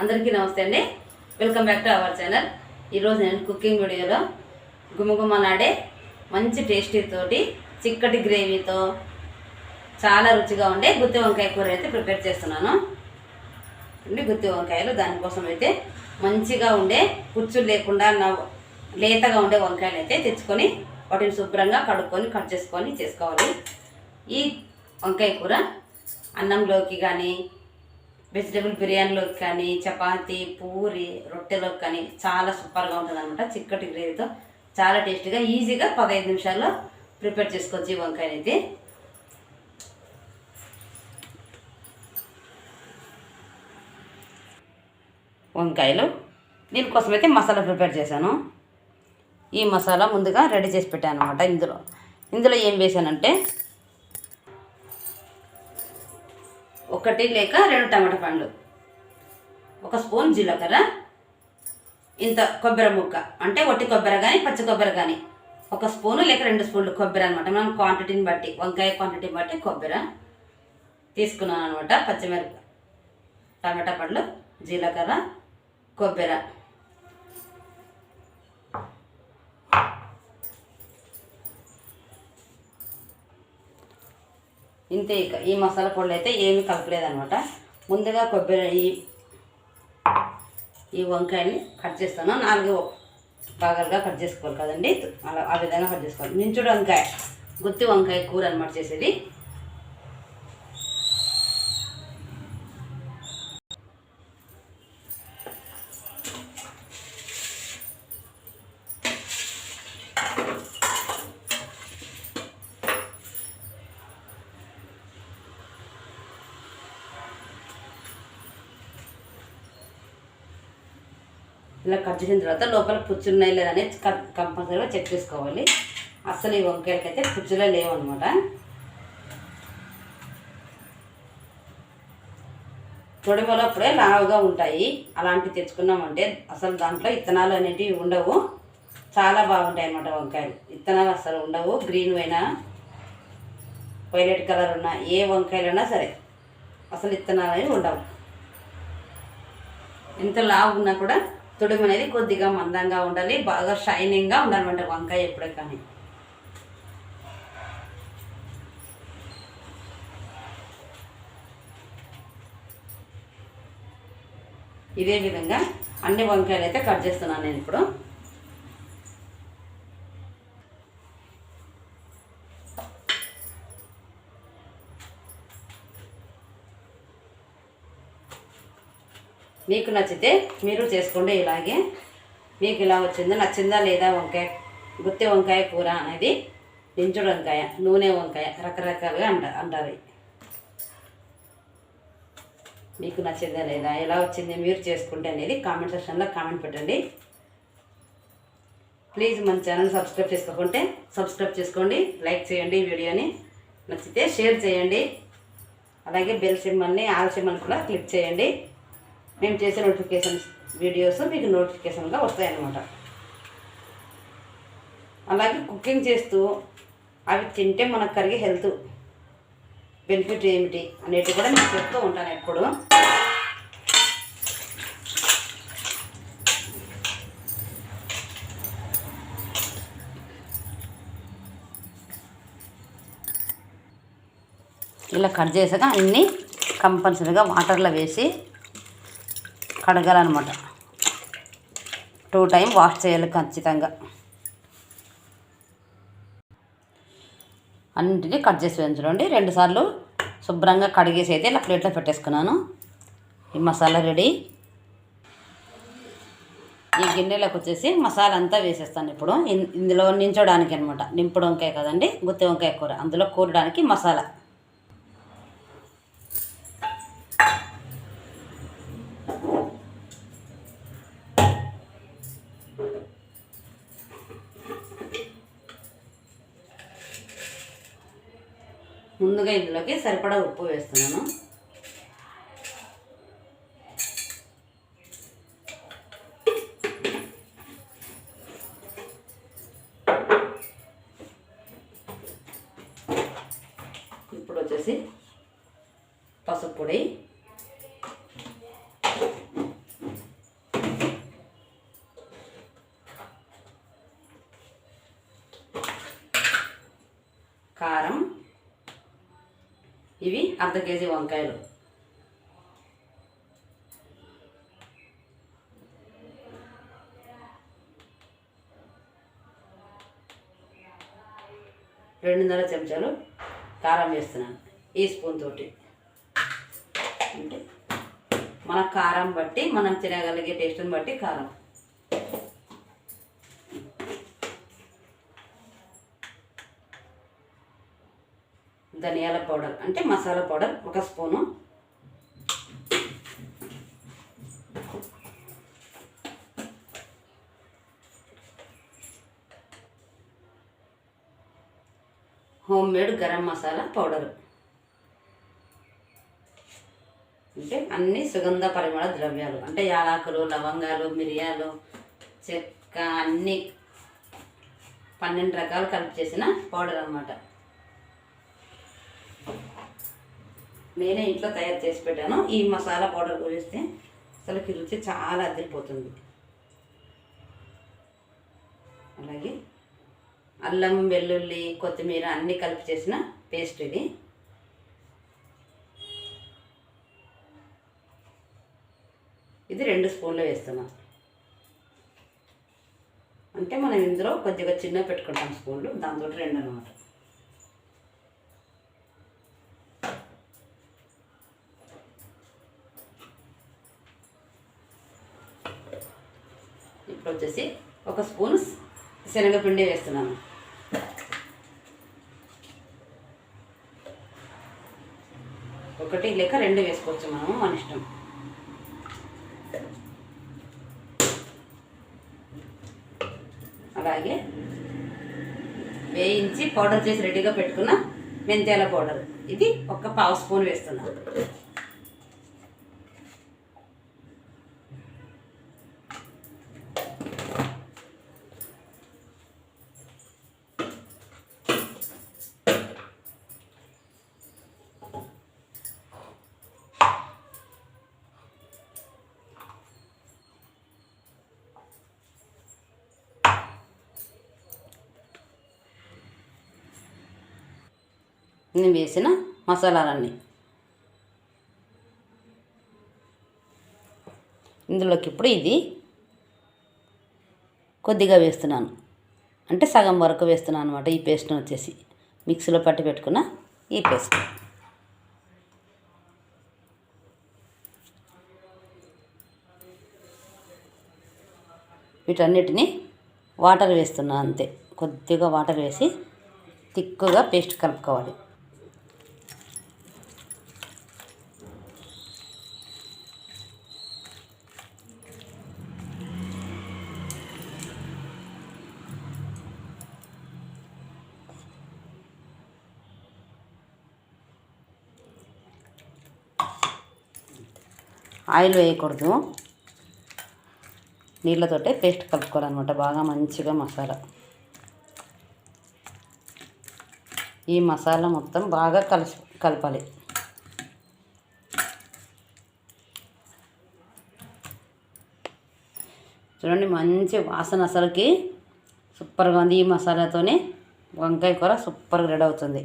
అందరికీ నమస్తే అండి. Welcome back to our channel ఈరోజు నేను కుకింగ్ వీడియోలో గుమగుమలాడే మంచి టేస్టీతోటి చిక్కటి గ్రేవీతో చాలా రుచిగా ఉండే గుత్తి వంకాయ కూర అయితే ప్రిపేర్ చేస్తున్నాను. అండి గుత్తి వంకాయలు దానికోసం అయితే మంచిగా ఉండే పుచ్చులు లేకుండా నవ్వు లేతగా ఉండే వంకాయలు అయితే తెచ్చుకొని వాటిని శుభ్రంగా కడుక్కొని కట్ చేసుకొని చేసుకోవాలి. ఈ వంకాయ కూర అన్నంలోకి కానీ వెజిటేబుల్ బిర్యానీలోకి కానీ చపాతి పూరి రొట్టెలోకి కానీ చాలా సూపర్గా ఉంటుంది అనమాట చిక్కటి గ్రేవీతో చాలా టేస్టీగా ఈజీగా పదహైదు నిమిషాల్లో ప్రిపేర్ చేసుకోవచ్చు ఈ వంకాయని అయితే వంకాయలు దీనికోసం అయితే మసాలా ప్రిపేర్ చేశాను. ఈ మసాలా ముందుగా రెడీ చేసి పెట్టాను అనమాట ఇందులో. ఇందులో ఏం వేసానంటే ఒకటి లేక రెండు టమాటా పండ్లు. ఒక స్పూన్ జీలకర్ర. ఇంత కొబ్బరి ముక్క. అంటే ఒట్టి కొబ్బరి కానీ పచ్చి కొబ్బరి కానీ ఒక స్పూను లేక రెండు స్పూన్లు కొబ్బరి అనమాట మనం క్వాంటిటీని బట్టి వంకాయ క్వాంటిటీని బట్టి కొబ్బరి తీసుకున్నాను అనమాట పచ్చిమిరప టమాటా పండ్లు జీలకర్ర కొబ్బరి. ఇంతే ఇక. ఈ మసాలా పొడులు అయితే ఏమీ కలపలేదనమాట ముందుగా కొబ్బరి ఈ ఈ వంకాయని కట్ చేస్తాను. నాలుగు భాగాలుగా కట్ చేసుకోవాలి కదండి. అలా ఆ విధంగా కట్ చేసుకోవాలి. నించుడు వంకాయ గుత్తి వంకాయ కూర అనమాట చేసేది. ఇలా కట్ చేసిన తర్వాత లోపల పుచ్చున్నాయి లేదని కంపల్సరీగా చెక్ చేసుకోవాలి. అస్సలు ఈ వంకాయలకైతే అయితే పుచ్చులే లేవు అనమాట తొడిమలు అప్పుడే లావుగా ఉంటాయి. అలాంటివి తెచ్చుకున్నామంటే అసలు దాంట్లో ఇత్తనాలు అనేటివి ఉండవు. చాలా బాగుంటాయి అన్నమాట వంకాయలు. ఇత్తనాలు అసలు ఉండవు. గ్రీన్ అయినా వైలెట్ కలర్ ఉన్న ఏ వంకాయలైనా సరే అసలు ఇత్తనాలు అనేవి ఉండవు. ఎంత లావు ఉన్నా కూడా తుడుము అనేది కొద్దిగా మందంగా ఉండాలి బాగా షైనింగ్గా ఉండాలన్నమాట వంకాయ ఎప్పుడే కానీ ఇదే విధంగా అన్ని వంకాయలు అయితే కట్ చేస్తున్నాను నేను ఇప్పుడు. మీకు నచ్చితే మీరు చేసుకోండి ఇలాగే. మీకు ఇలా వచ్చిందో నచ్చిందా లేదా వంకాయ గుత్తి వంకాయ కూర అనేది దించుడు వంకాయ నూనె వంకాయ రకరకాలుగా అంట అంటారు. మీకు నచ్చిందా లేదా ఎలా వచ్చింది మీరు చేసుకుంటే అనేది కామెంట్ సెక్షన్లో కామెంట్ పెట్టండి. ప్లీజ్ మన ఛానల్ సబ్స్క్రైబ్ చేసుకోకుంటే సబ్స్క్రైబ్ చేసుకోండి లైక్ చేయండి వీడియోని. నచ్చితే షేర్ చేయండి. అలాగే బెల్ సిమ్మల్ని ఆల్ సిమ్మల్ని కూడా క్లిక్ చేయండి. మేము చేసే నోటిఫికేషన్స్ వీడియోస్ మీకు నోటిఫికేషన్గా వస్తాయన్నమాట. అలాగే కుకింగ్ చేస్తూ అవి తింటే మనకు కలిగే హెల్త్ బెనిఫిట్ ఏమిటి అనేది కూడా నేను చెప్తూ ఉంటాను ఎప్పుడు. ఇలా కట్ చేసాక అన్నీ కంపల్సరీగా వాటర్లో వేసి కడగాలన్నమాట. టూ టైం వాష్ చేయాలి ఖచ్చితంగా. అన్నింటినీ కట్ చేసి వేయించండి రెండుసార్లు శుభ్రంగా కడిగేసి అయితే ఇలా ప్లేట్లో పెట్టేసుకున్నాను. ఈ మసాలా రెడీ ఈ గిన్నెలోకి వచ్చేసి మసాలా అంతా వేసేస్తాను ఇప్పుడు. ఇందులో నించోడానికి అనమాట నింపుడు వంకాయ కదండి గుత్తి వంకాయ కూర. అందులో కూరడానికి మసాలా. ముందుగా ఇందులోకి సరిపడా ఉప్పు వేస్తున్నాను. ఇప్పుడు వచ్చేసి పసుపు పొడి. అర్ధ కేజీ వంకాయలు. రెండున్నర చెంచాలు కారం వేస్తున్నాను ఈ స్పూన్ తోటి. అంటే మన కారం బట్టి మనం తినగలిగే టేస్ట్ని బట్టి కారం. ధనియాల పౌడర్ అంటే మసాలా పౌడర్ ఒక spoon. Home made garam masala powder. అంటే అన్ని సుగంధ పరిమళ ద్రవ్యాలు అంటే యాలకులు లవంగాలు మిరియాలు చెక్క అన్నీ పన్నెండు రకాలు కలిపి చేసిన పౌడర్ అన్నమాట. నేనే ఇంట్లో తయారు చేసి పెట్టాను. ఈ మసాలా పౌడర్ పోలిస్తే అసలుకి రుచి చాలా అదిరిపోతుంది. అలాగే అల్లం వెల్లుల్లి కొత్తిమీర అన్నీ కలిపి చేసిన పేస్ట్ ఇది. ఇది రెండు స్పూన్లు వేస్తున్నాం. అంటే మనం ఇందులో కొద్దిగా చిన్న పెట్టుకుంటాం స్పూన్లు దాంతో రెండు అనమాట ఇప్పుడు వచ్చేసి ఒక స్పూన్ శనగపిండి వేస్తున్నాను. ఒకటి లేక రెండు వేసుకోవచ్చు మనము మన ఇష్టం. అలాగే వేయించి పౌడర్ చేసి రెడీగా పెట్టుకున్న మెంతాల పౌడర్. ఇది ఒక పావు స్పూన్ వేస్తున్నాను నేను వేసిన మసాలాలన్నీ. ఇందులోకి ఇప్పుడు ఇది కొద్దిగా వేస్తున్నాను. అంటే సగం వరకు వేస్తున్నాను అనమాట ఈ పేస్ట్ని వచ్చేసి. మిక్సీలో పట్టి పెట్టుకున్న ఈ పేస్ట్ వీటన్నిటిని వాటర్ వేస్తున్నా అంతే. కొద్దిగా వాటర్ వేసి తిక్కుగా పేస్ట్ కలుపుకోవాలి. ఆయిల్ వేయకూడదు. నీళ్ళతోటే పేస్ట్ కలుపుకోవాలన్నమాట. బాగా మంచిగా మసాలా. ఈ మసాలా మొత్తం బాగా కలిసి కలపాలి. చూడండి మంచి వాసన అసలుకి సూపర్గా ఉంది ఈ మసాలాతోనే. వంకాయ కూర సూపర్గా రెడీ అవుతుంది.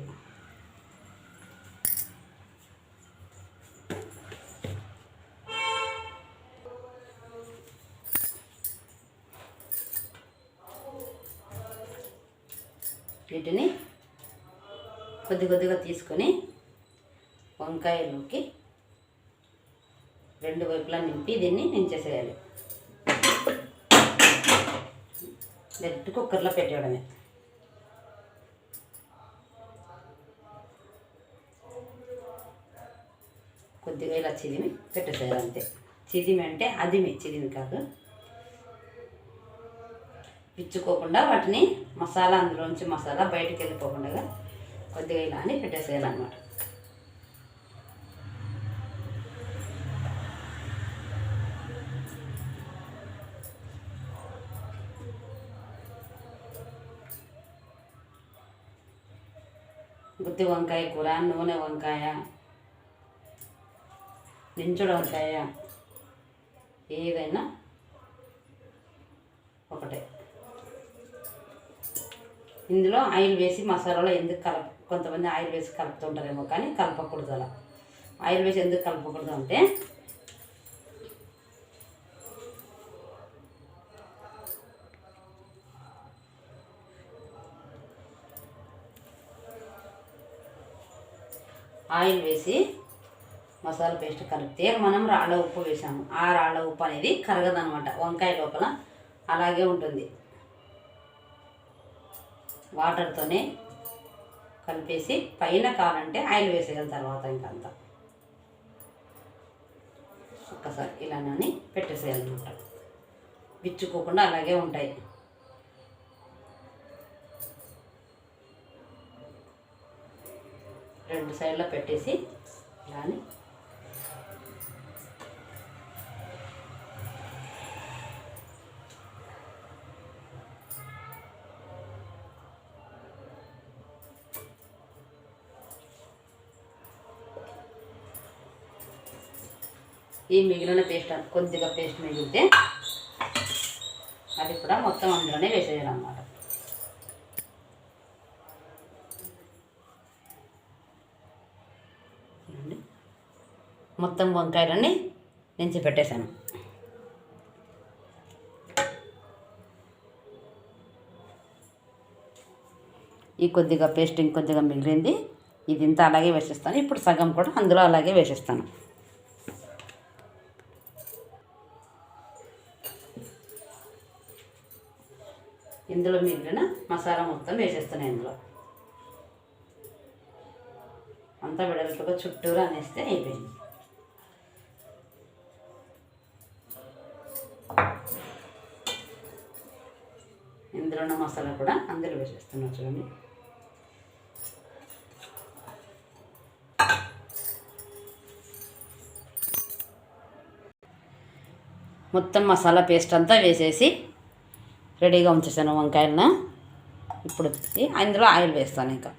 తీసుకొని వంకాయలోకి రెండు వైపులా నింపి దీన్ని నించేసేయాలి డైరెక్ట్ కుక్కర్లో పెట్టేయడమే. కొద్దిగా ఇలా చిదిమి పెట్టేసేయాలి అంతే. చిదిమి అంటే అదిమి చిదిమి కాదు. పిచ్చుకోకుండా వాటిని మసాలా అందులోంచి మసాలా బయటికి వెళ్ళిపోకుండా కొద్దిగా ఇలా అని పెట్టేసేయాలన్నమాట. గుత్తి వంకాయ కూర నూనె వంకాయ నించుడు వంకాయ ఏదైనా ఒకటే. ఇందులో ఆయిల్ వేసి మసాలాలో ఎందుకు కలప కొంతమంది ఆయిల్ వేసి కలుపుతుంటారేమో కానీ కలపకూడదు అలా. ఆయిల్ వేసి ఎందుకు కలపకూడదు అంటే ఆయిల్ వేసి మసాలా పేస్ట్ కలిపితే మనం రాళ్ళ ఉప్పు వేసాము. ఆ రాళ్ళ ఉప్పు అనేది కరగదనమాట. వంకాయ లోపల అలాగే ఉంటుంది. వాటర్తోనే కలిపేసి పైన కావాలంటే ఆయిల్ వేసేయాలి తర్వాత ఇంకంతా. ఒక్కసారి ఇలానని పెట్టేసేయాలన్నమాట విచ్చుకోకుండా అలాగే ఉంటాయి. రెండు సైడ్లో పెట్టేసి ఇలాని ఈ మిగిలిన పేస్ట్ కొద్దిగా పేస్ట్ మిగిలితే అది కూడా మొత్తం అందులోనే వేసేయాలన్నమాట. మొత్తం వంకాయలన్నీ నుంచి పెట్టేశాను. ఈ కొద్దిగా పేస్ట్ ఇంకొద్దిగా మిగిలింది. ఇది ఇంత అలాగే వేసేస్తాను. ఇప్పుడు సగం కూడా అందులో అలాగే వేసేస్తాను. ఇందులో మిగిలిన మసాలా మొత్తం వేసేస్తున్నాను ఇందులో. అంతా వెడల్పుగా చుట్టూరా అనేస్తే అయిపోయింది. ఇందులో ఉన్న మసాలా కూడా అందులో వేసేస్తున్నాను చూడండి. మొత్తం మసాలా పేస్ట్ అంతా వేసేసి రెడీగా ఉంచేసాను వంకాయలను. ఇప్పుడు అందులో ఆయిల్ వేస్తాను ఇంకా.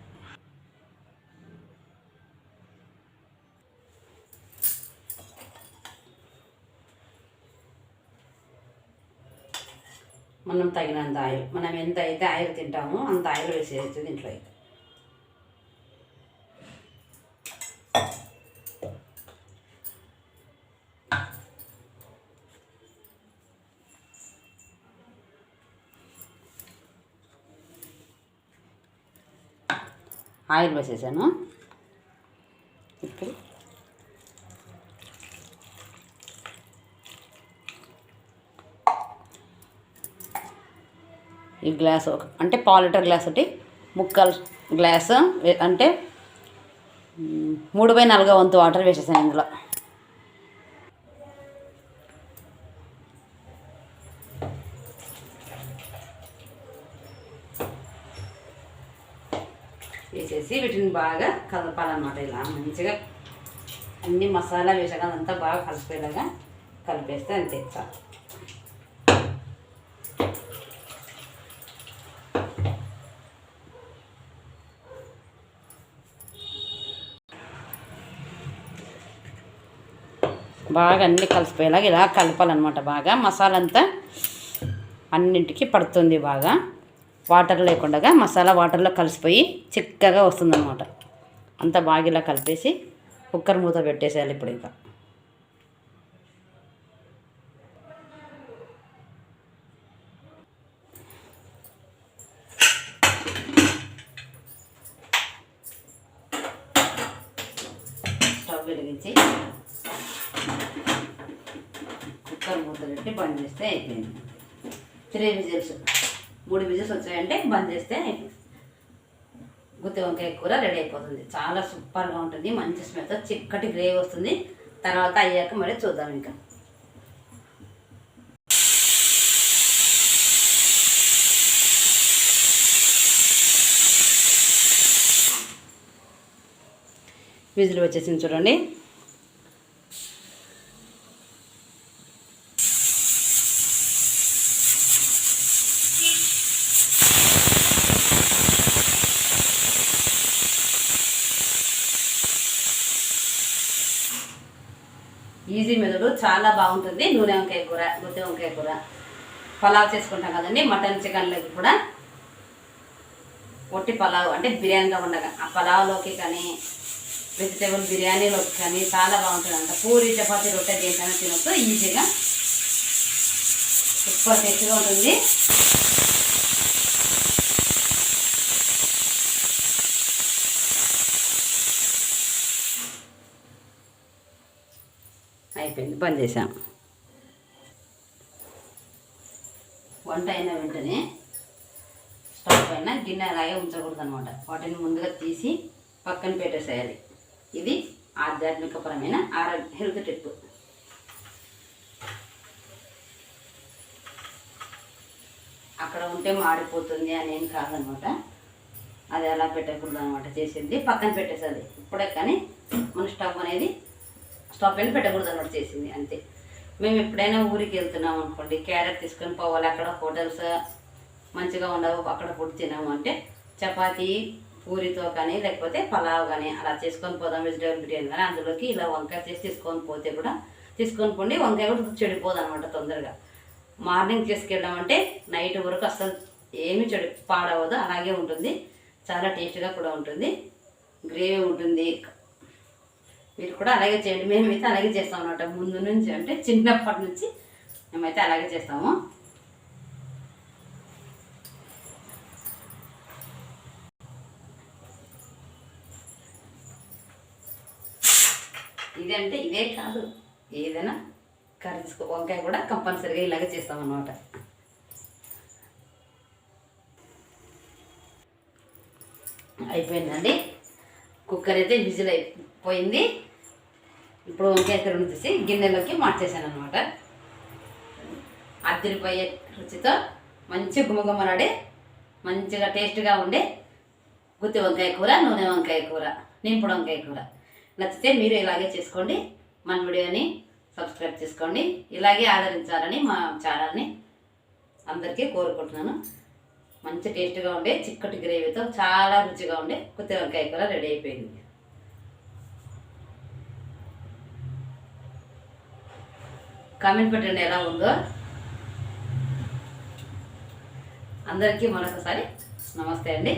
మనం తగినంత ఆయిల్ మనం ఎంత అయితే ఆయిల్ తింటామో అంత ఆయిల్ వేసేయచ్చు దీంట్లో అయితే ఆయిల్ వేసేసాను ఇప్పుడు ఈ గ్లాస్ ఒక అంటే పావు లీటర్ గ్లాస్ ఒకటి ముక్కలు గ్లాసు అంటే మూడు బై నాలుగో వంతు వాటర్ వేసేసాను ఇందులో వేసేసి వీటిని బాగా కలపాలన్నమాట ఇలా. మంచిగా అన్ని మసాలా వేసాక అంతా బాగా కలిపేలాగా కలిపేస్తే అంతే చాలు బాగా అన్ని కలిసిపోయేలాగా ఇలా కలపాలన్నమాట బాగా. మసాలంతా అన్నింటికి పడుతుంది బాగా. వాటర్ లేకుండా మసాలా వాటర్లో కలిసిపోయి చిక్కగా వస్తుందన్నమాట. అంత బాగా కలిపేసి కుక్కర్ మూత పెట్టేసేయాలి ఇప్పుడు ఇంకా. స్టవ్ వెలిగించి కుక్కర్ మూత పెట్టి బంద్ చేస్తే అయిపోయింది. Three whistles. మూడు విజిల్స్ వచ్చాయంటే బంద్ చేస్తే గుత్తి వంకాయ కూర రెడీ అయిపోతుంది. చాలా సూపర్గా ఉంటుంది. మంచి స్మెల్తో చిక్కటి గ్రేవీ వస్తుంది. తర్వాత అయ్యాక మరి చూద్దాం ఇంకా. విజిల్ వచ్చేసింది చూడండి. ఈజీ చాలా బాగుంటుంది. నూనె వంకాయ కూర గుడ్డ వంకాయ కూర. పలావ్ చేసుకుంటాం కదండి మటన్ చికెన్లోకి కూడా ఒట్టి పలావ్ అంటే బిర్యానీగా ఉండగా ఆ పలావ్లోకి కానీ వెజిటేబుల్ బిర్యానీలోకి కానీ చాలా బాగుంటుంది అంట పూరి చపాతీ రొట్టె దేనికైనా తినొచ్చు ఈజీగా సూపర్ టేస్ట్గా ఉంటుంది. అయిపోయింది. బంద్ చేసాం వంట అయిన వెంటనే స్టవ్ పైన గిన్నె అలాగే ఉంచకూడదు అనమాట వాటిని ముందుగా తీసి పక్కన పెట్టేసేయాలి. ఇది ఆధ్యాత్మికపరమైన ఆరోగ్య హెల్త్ టిప్. అక్కడ ఉంటే మాడిపోతుంది అని ఏం కాదనమాట అది అలా పెట్టకూడదు అనమాట చేసింది పక్కన పెట్టేసేది ఇప్పుడే కానీ మన స్టవ్ అనేది స్టవ్ పైన పెట్టకూడదు అనమాట చేసింది అంతే. మేము ఎప్పుడైనా ఊరికి వెళ్తున్నాం అనుకోండి క్యారెట్ తీసుకొని పోవాలి అక్కడ హోటల్స్ మంచిగా ఉండవు అక్కడ ఫుడ్ తినాము అంటే చపాతి పూరితో కానీ లేకపోతే పలావ్ కానీ అలా చేసుకొని పోదాం వెజిటేబుల్ బిర్యానీ కానీ అందులోకి ఇలా వంకాయ చేసి తీసుకొని పోతే కూడా తీసుకొని పోండి వంకాయ కూడా చెడిపోదు అనమాట తొందరగా. మార్నింగ్ చేసుకెళ్ళాం అంటే నైట్ వరకు అసలు ఏమీ చెడు పాడవదు అలాగే ఉంటుంది. చాలా టేస్ట్గా కూడా ఉంటుంది. గ్రేవీ ఉంటుంది మీరు కూడా అలాగే చేయండి. మేమైతే అలాగే చేస్తాం అనమాట ముందు నుంచి అంటే చిన్నప్పటి నుంచి మేమైతే అలాగే చేస్తాము. ఇదంటే అంటే ఇదే కాదు. ఏదైనా కర్రీస్ వంకాయ కూడా కంపల్సరీగా ఇలాగే చేస్తాం అనమాట అయిపోయిందండి. కుక్కర్ అయితే విజిల్ అయిపోయింది. ఇప్పుడు వంకాయ కర్రీ తీసి గిన్నెలోకి మార్చేసాను అనమాట అద్దరిపోయే రుచితో మంచి గుమగుమలాడే మంచిగా టేస్ట్గా ఉండే గుత్తి వంకాయ కూర నూనె వంకాయ కూర నింపుడు వంకాయ కూర. నచ్చితే మీరు ఇలాగే చేసుకోండి. మన వీడియోని సబ్స్క్రైబ్ చేసుకోండి. ఇలాగే ఆదరించాలని మా ఛానల్ని అందరికీ కోరుకుంటున్నాను. మంచి టేస్ట్గా ఉండే చిక్కటి గ్రేవీతో చాలా రుచిగా ఉండే కొత్త వంకాయ కూర రెడీ అయిపోయింది. కామెంట్ పెట్టండి ఎలా ఉందో. అందరికీ మరొకసారి నమస్తే అండి.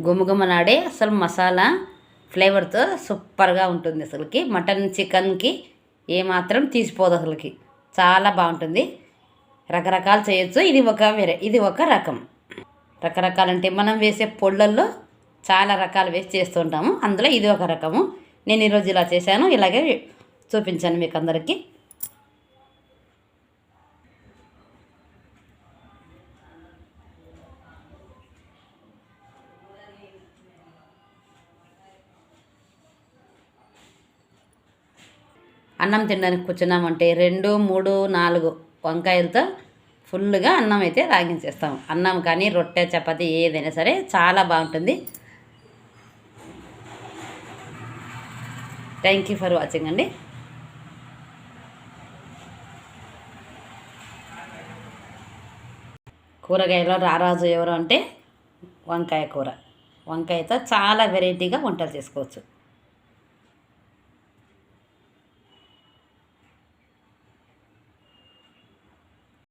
గుమగుమలాడే అసలు మసాలా ఫ్లేవర్తో సూపర్గా ఉంటుంది అసలుకి. మటన్ చికెన్కి ఏమాత్రం తీసిపోదు అసలుకి. చాలా బాగుంటుంది. రకరకాలు చేయొచ్చు. ఇది ఒక వేరే ఇది ఒక రకం. రకరకాలంటే మనం వేసే పొళ్ళల్లో చాలా రకాలు వేసి చేస్తూ ఉంటాము అందులో ఇది ఒక రకము. నేను ఈరోజు ఇలా చేశాను. ఇలాగే చూపించాను మీకు అందరికీ. అన్నం తినడానికి కూర్చున్నామంటే రెండు మూడు నాలుగు వంకాయలతో ఫుల్గా అన్నం అయితే రాగించేస్తాం. అన్నం కానీ రొట్టె చపాతి ఏదైనా సరే చాలా బాగుంటుంది. థ్యాంక్ యూ ఫర్ వాచింగ్ అండి. కూరగాయలో రారాజు ఎవరు అంటే వంకాయ కూర. వంకాయతో చాలా వెరైటీగా వంటలు చేసుకోవచ్చు.